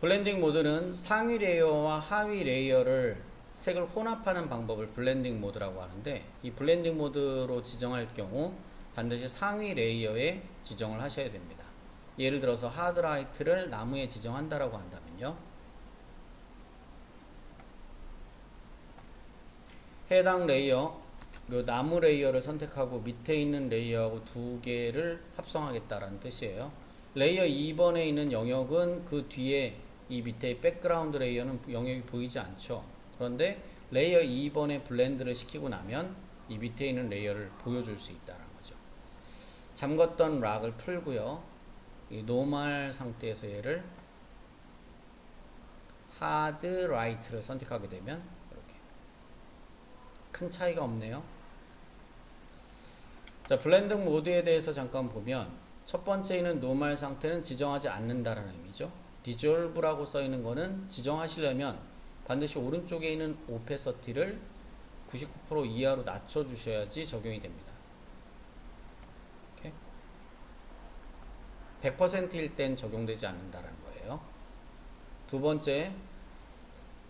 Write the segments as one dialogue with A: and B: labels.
A: 블렌딩 모드는 상위 레이어와 하위 레이어를 색을 혼합하는 방법을 블렌딩 모드라고 하는데 이 블렌딩 모드로 지정할 경우 반드시 상위 레이어에 지정을 하셔야 됩니다. 예를 들어서 하드라이트를 나무에 지정한다라고 한다면요. 해당 레이어 요 나무 레이어를 선택하고 밑에 있는 레이어하고 두 개를 합성하겠다라는 뜻이에요. 레이어 2번에 있는 영역은 그 뒤에 이 밑에 백그라운드 레이어는 영역이 보이지 않죠. 그런데 레이어 2번에 블렌드를 시키고 나면 이 밑에 있는 레이어를 보여줄 수 있다는 거죠. 잠궜던 락을 풀고요. 이 노멀 상태에서 얘를 하드 라이트를 선택하게 되면 이렇게 큰 차이가 없네요. 자, 블렌드 모드에 대해서 잠깐 보면 첫 번째는 노멀 상태는 지정하지 않는다라는 의미죠. 디졸브라고 써 있는 거는 지정하시려면 반드시 오른쪽에 있는 오페서티를 99% 이하로 낮춰 주셔야지 적용이 됩니다. 이렇게 100%일 땐 적용되지 않는다라는 거예요. 두 번째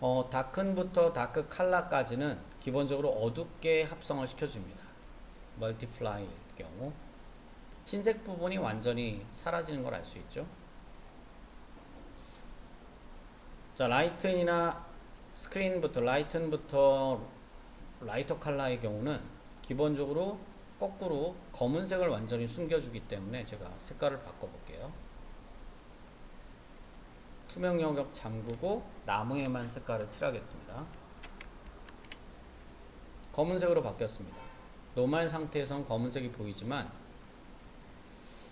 A: 어, 다큰부터 다크 칼라까지는 기본적으로 어둡게 합성을 시켜줍니다. 멀티플라이일 경우 흰색 부분이 완전히 사라지는 걸 알 수 있죠. 자, 라이튼이나 스크린부터 라이튼부터 라이터 칼라의 경우는 기본적으로 거꾸로 검은색을 완전히 숨겨주기 때문에 제가 색깔을 바꿔볼게요. 투명 영역 잠그고 나무에만 색깔을 칠하겠습니다. 검은색으로 바뀌었습니다. 노말 상태에선 검은색이 보이지만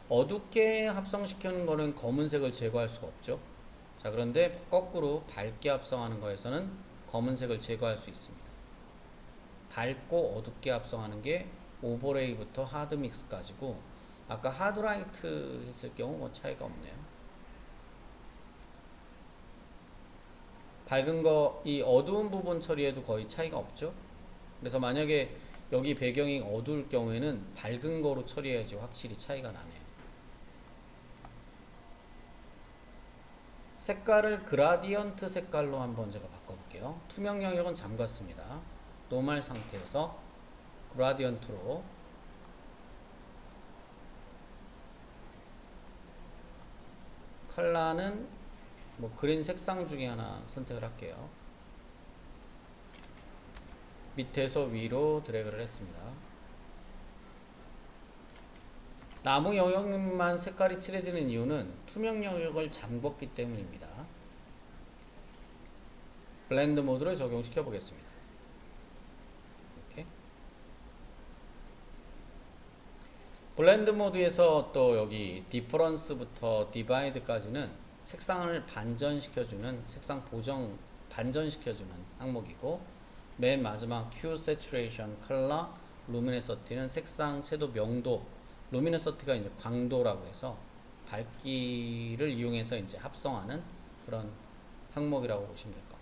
A: 어둡게 합성시키는 거는 검은색을 제거할 수가 없죠. 자, 그런데 거꾸로 밝게 합성하는 거에서는 검은색을 제거할 수 있습니다. 밝고 어둡게 합성하는 게 오버레이부터 하드 믹스까지고 아까 하드라이트 했을 경우 뭐 차이가 없네요. 밝은 거, 이 어두운 부분 처리에도 거의 차이가 없죠. 그래서 만약에 여기 배경이 어두울 경우에는 밝은 거로 처리해야지 확실히 차이가 나네요. 색깔을 그라디언트 색깔로 한번 제가 바꿔볼게요. 투명 영역은 잠갔습니다. 노말 상태에서 그라디언트로 컬러는 뭐 그린 색상 중에 하나 선택을 할게요. 밑에서 위로 드래그를 했습니다. 나무 영역만 색깔이 칠해지는 이유는 투명 영역을 잠궜기 때문입니다. 블렌드 모드를 적용시켜 보겠습니다. 이렇게. 블렌드 모드에서 또 여기 디퍼런스부터 디바이드까지는 색상을 반전시켜주는 색상 보정 반전시켜주는 항목이고 맨 마지막 Q Saturation, Color, Luminosity 색상, 채도, 명도 루미너서티가 이제 광도라고 해서 밝기를 이용해서 이제 합성하는 그런 항목이라고 보시면 됩니다.